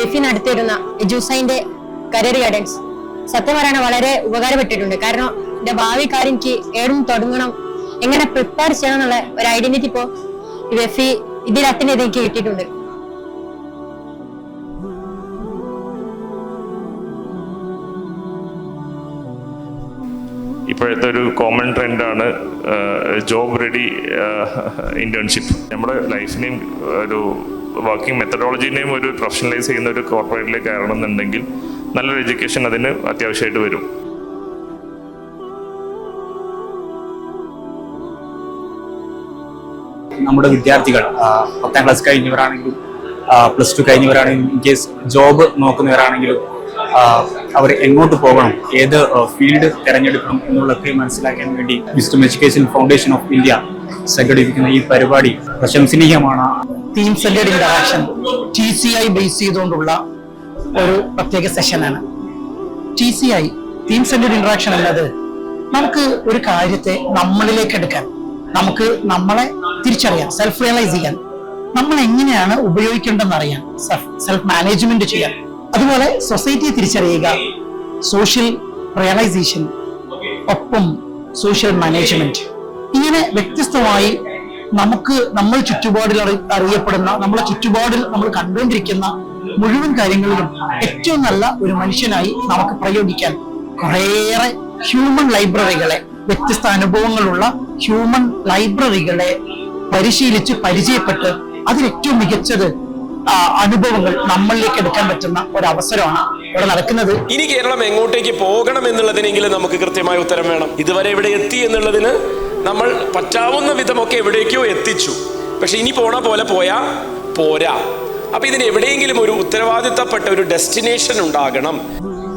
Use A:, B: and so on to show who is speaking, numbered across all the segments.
A: റിഫി നടത്തിയിരുന്ന ജുസൈന്റെ career guidance സത്യം പറയണ വളരെ ഉപകാരപ്പെട്ടിട്ടുണ്ട്. കാരണം എന്റെ ഭാവി കാര്യം എനിക്ക് ഏടും തുടങ്ങണം. എങ്ങനെ പ്രിപ്പയർ ചെയ്യണം എന്നുള്ള ഒരു ഐഡന്റിറ്റി ഇപ്പോ വെഫി ഇതിൽ അത്തിന് ഇത് എനിക്ക് കിട്ടിയിട്ടുണ്ട്.
B: ഇപ്പോഴത്തെ ഒരു കോമൺ ട്രെൻഡാണ് ജോബ് റെഡി ഇന്റേൺഷിപ്പ് നമ്മുടെ ലൈഫിനെയും ഒരു വർക്കിംഗ് മെത്തഡോളജീനെയും ഒരു പ്രൊഫഷണലൈസ് ചെയ്യുന്ന ഒരു കോർപ്പറേറ്റിലേക്ക് കയറണമെന്നുണ്ടെങ്കിൽ നല്ലൊരു എഡ്യൂക്കേഷൻ അതിന് അത്യാവശ്യമായിട്ട് വരും.
C: നമ്മുടെ വിദ്യാർത്ഥികൾ പത്താം ക്ലാസ് കഴിഞ്ഞവരാണെങ്കിലും പ്ലസ് ടു കഴിഞ്ഞവരാണെങ്കിലും ഇൻ കേസ് ജോബ് നോക്കുന്നവരാണെങ്കിലും അവർ എങ്ങോട്ട് പോകണം ഏത് ഫീൽഡ് തിരഞ്ഞെടുക്കണം എന്നുള്ളതൊക്കെ മനസ്സിലാക്കാൻ വേണ്ടി wisdom education foundation of India സംഘടിപ്പിക്കുന്ന ഈ പരിപാടി പ്രശംസനീയമാണ്.
D: Theme centred interaction T C I base ചെയ്തുകൊണ്ടുള്ള ഒരു പ്രത്യേക സെഷനാണ് T C I theme centred interaction എന്നത് നമുക്ക് ഒരു കാര്യത്തെ നമ്മളിലേക്ക് എടുക്കാൻ നമുക്ക് നമ്മളെ തിരിച്ചറിയാൻ സെൽഫ് റിയലൈസ് ചെയ്യാൻ നമ്മൾ എങ്ങനെയാണ് ഉപയോഗിക്കേണ്ടതെന്ന് അറിയാൻ സെൽഫ് മാനേജ്മെന്റ് ചെയ്യാൻ. അതുപോലെ സൊസൈറ്റിയെ തിരിച്ചറിയുക സോഷ്യൽ റിയലൈസേഷൻ ഒപ്പം സോഷ്യൽ മാനേജ്മെന്റ് ഇങ്ങനെ വ്യത്യസ്തമായി നമുക്ക് നമ്മൾ ചുറ്റുപാടിൽ അറി- അറിയപ്പെടുന്ന നമ്മളെ ചുറ്റുപാടിൽ നമ്മൾ കണ്ടുകൊണ്ടിരിക്കുന്ന മുഴുവൻ കാര്യങ്ങളിലും ഏറ്റവും നല്ല ഒരു മനുഷ്യനായി നമുക്ക് പ്രയോഗിക്കാൻ കുറേയേറെ ഹ്യൂമൻ ലൈബ്രറികളെ വ്യത്യസ്ത അനുഭവങ്ങളുള്ള ഹ്യൂമൻ ലൈബ്രറികളെ പരിശീലിച്ച് പരിചയപ്പെട്ട് അതിലേറ്റവും മികച്ചത് അനുഭവങ്ങൾ നമ്മളിലേക്ക് എടുക്കാൻ പറ്റുന്ന ഒരു അവസരമാണ് ഇവിടെ നടക്കുന്നത്.
E: ഇനി കേരളം എങ്ങോട്ടേക്ക് പോകണം എന്നുള്ളതിനെങ്കിലും നമുക്ക് കൃത്യമായ ഉത്തരം വേണം. ഇതുവരെ ഇവിടെ എത്തി എന്നുള്ളതിന് നമ്മൾ പറ്റാവുന്ന വിധമൊക്കെ എവിടേക്കോ എത്തിച്ചു. പക്ഷെ ഇനി പോണ പോലെ പോയാ പോരാ. അപ്പൊ ഇതിന് എവിടെയെങ്കിലും ഒരു ഉത്തരവാദിത്തപ്പെട്ട ഒരു ഡെസ്റ്റിനേഷൻ ഉണ്ടാകണം.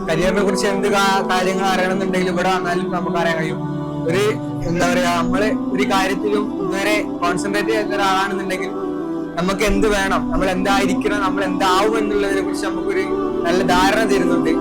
F: കരിയറിനെ കുറിച്ച് എന്ത് കാര്യങ്ങൾ അറിയണമെന്നുണ്ടെങ്കിൽ ഇവിടെ വന്നാലും നമുക്ക് അറിയാൻ കഴിയും. ഒരു എന്താ പറയാ നമ്മൾ ഒരു കാര്യത്തിലും ഇതുവരെ കോൺസെൻട്രേറ്റ് ചെയ്യുന്ന ഒരാളാണെന്നുണ്ടെങ്കിൽ നമുക്ക് എന്ത് വേണം? നമ്മൾ എന്തായിരിക്കണം? നമ്മൾ എന്താവും എന്നുള്ളതിനെ കുറിച്ച് നമുക്കൊരു നല്ല ധാരണ തരുന്നുണ്ട്.